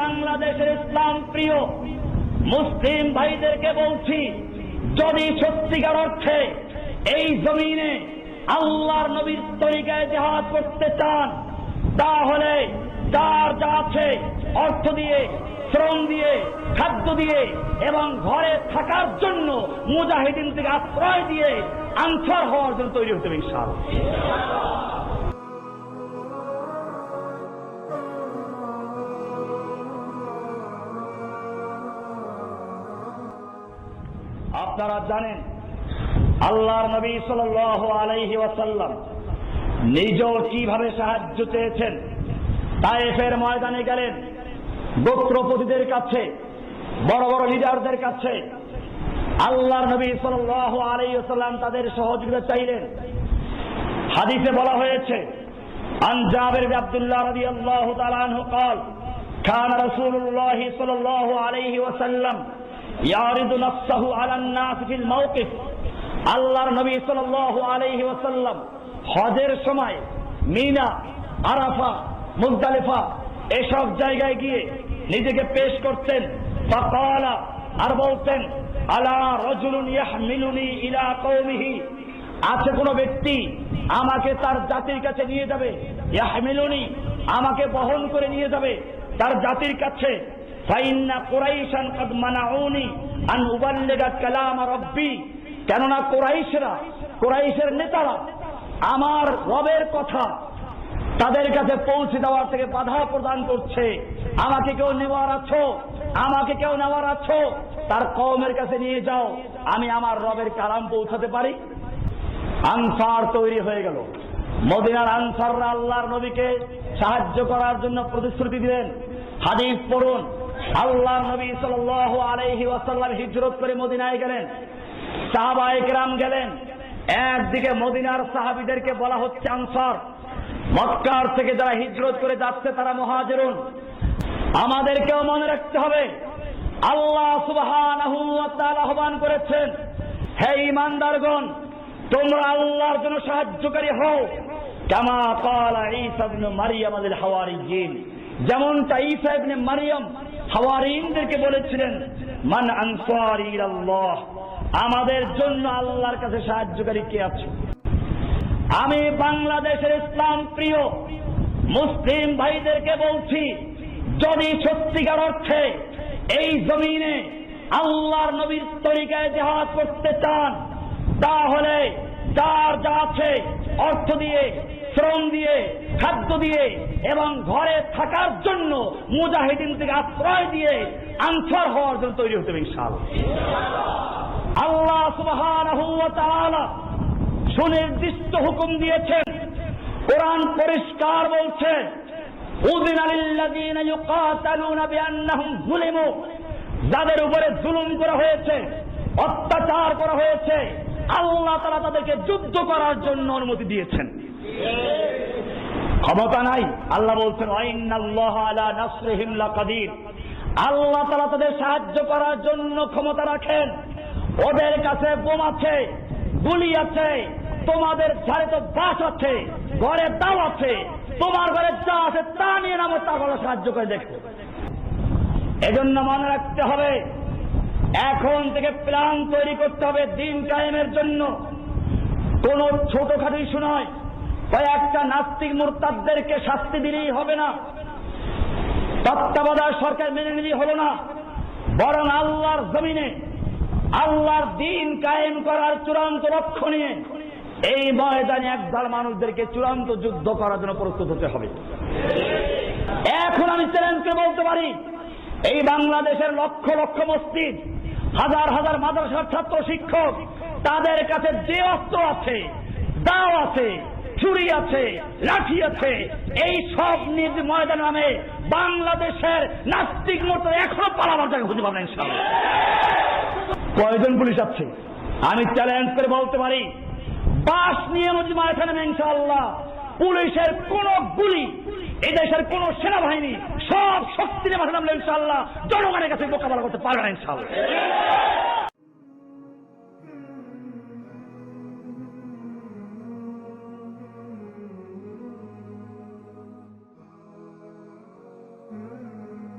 বাংলাদেশের ইসলাম প্রিয় মুসলিম ভাইদেরকে বলছি, যদি সত্যিকার অর্থে এই জমিনে আল্লাহর নবীর তরিকায় জেহাদ করতে চান, তাহলে যার যা আছে অর্থ দিয়ে, শ্রম দিয়ে, খাদ্য দিয়ে এবং ঘরে থাকার জন্য মুজাহিদিন থেকে আশ্রয় দিয়ে আনসার হওয়ার জন্য তৈরি হতে হবে ইনশাআল্লাহ। আপনারা জানেন আল্লাহর নবী সাল আলাইহি ওয়াসাল্লাম নিজেও কিভাবে সাহায্য চেয়েছেন তায়েফের ময়দানে গেলেন গোত্রপতিদের কাছে বড় বড় লিডারদের কাছে আল্লাহর নবী সাল আলাইহি ওয়াসাল্লাম তাদের সহযোগিতা চাইলেন হাদিসে বলা হয়েছে عن جابر بن عبد الله رضي الله تعالى عنه قال كان رسول الله صلى الله عليه وسلم আল্লাহর নবী সাল আলহি ওসাল্লাম হজের সময় মিনা, আরাফা, মুজদালিফা এসব জায়গায় গিয়ে নিজেকে পেশ করতেন। আর বলতেন, আলা রজুলুন ইয়াহমিলুনি ইলা কওমিহি। আছে কোনো ব্যক্তি আমাকে তার জাতির কাছে নিয়ে যাবে? আমাকে বহন করে নিয়ে যাবে তার জাতির কাছে? ফাইন্না কুরাইশান কাদ মানাউনি আন উবাল্লিগা কালাম রব্বি। কেননা কোরাইশরা, কোরাইশের নেতারা আমার রবের কথা তাদের কাছে পৌঁছে দেওয়ার থেকে বাধা প্রদান করছে। আমাকে কেউ নেওয়ার আছো? আমাকে কেউ নেওয়ার আছো? তার কওমের কাছে নিয়ে যাও। আমি আমার রবের কালাম পৌঁছাতে পারি। আনসার তৈরি হয়ে গেল। মদিনার আনসাররা আল্লাহর নবীকে সাহায্য করার জন্য প্রতিশ্রুতি দিলেন। হাদিস পড়ুন। আল্লাহর নবী সাল আলাইহি ওয়াসাল্লাম হিজরত করে মদিনায় গেলেন। সাহাবা একরাম গেলেন। একদিকে মদিনার সাহাবিদেরকে বলা হচ্ছে আনসার। মক্কার থেকে যারা হিজরত করে যাচ্ছে তারা মহাজেরুন। আমাদেরকেও মনে রাখতে হবে, আল্লাহ তাআলা আহ্বান করেছেন, হে ইমানদারগণ তোমরা আল্লাহর জন্য সাহায্যকারী হও। কামা ক্বালা ঈসা ইবনে মারইয়াম আল হাওয়ারিয়িন যেমনটা ঈসা ইবনে মারইয়াম হাওয়ারিনদেরকে বলেছিলেন, মান আনসারি ইলাল্লাহ, আমাদের জন্য আল্লাহর কাছে সাহায্যকারী কে আছে? আমি বাংলাদেশের ইসলাম প্রিয় মুসলিম ভাইদেরকে বলছি, যদি সত্যিকার অর্থে এই জমিনে আল্লাহর নবীর তরিকায় জেহাদ করতে চান, তাহলে যার যা আছে অর্থ দিয়ে, শ্রম দিয়ে, খাদ্য দিয়ে এবং ঘরে থাকার জন্য মুজাহিদিন থেকে আশ্রয় দিয়ে আনসার হওয়ার জন্য তৈরি হতে ইনশাআল্লাহ। আল্লাহ সুনির্দিষ্ট হুকুম দিয়েছেন, কোরআন পরিষ্কার বলছে যাদের উপরে জুলুম করা হয়েছে, অত্যাচার করা হয়েছে আল্লাহ তারা তাদেরকে যুদ্ধ করার জন্য অনুমতি দিয়েছেন। ক্ষমতা নাই। আল্লাহ বলছেন আল্লাহ তারা তাদের সাহায্য করার জন্য ক্ষমতা রাখেন। ওদের কাছে বোম আছে, গুলি আছে, তোমাদের ঘরে তো বাস আছে, ঘরে দাও আছে, তোমার ঘরে যা আছে তা নিয়ে নামো তা সাহায্য করে দেখো। এজন্য মনে রাখতে হবে এখন থেকে প্ল্যান তৈরি করতে হবে দিন কায়েমের জন্য। কোন ছোটখাটো ইস্যু নয়। কয়েকটা নাস্তিক মোরতাদদেরকে শাস্তি দিলেই হবে না। তত্ত্বাবধায়ক সরকার মেনে নিলেই হলো না। বরং আল্লাহর জমিনে, আল্লাহর দিন কায়েম করার চূড়ান্ত লক্ষ্য নিয়ে এই ময়দানে একদল মানুষদেরকে চূড়ান্ত যুদ্ধ করার জন্য প্রস্তুত হতে হবে। এখন আমি চ্যালেঞ্জকে বলতে পারি, এই বাংলাদেশের লক্ষ লক্ষ মসজিদ হাজার হাজার মাদ্রাসার ছাত্র শিক্ষক, তাদের কাছে যে অস্ত্র আছে, দাও আছে ছুরি আছে, লাঠি আছে, এই সব নিজ ময়দান নামে বাংলাদেশের নাস্তিক মতো এখনও পালাবার জায়গা খুঁজে পাবেন কয়জন পুলিশ আছে? আমি চ্যালেঞ্জ করে বলতে পারি, বাস নিয়ে মজিমা এখানে ইনশাআল্লাহ, পুলিশের কোন এই দেশের কোন সেনাবাহিনী সব শক্তি মাঠে নামলে ইনশাআল্লাহ জনগণের কাছে মোকাবেলা করতে পারবে না ইনশাআল্লাহ।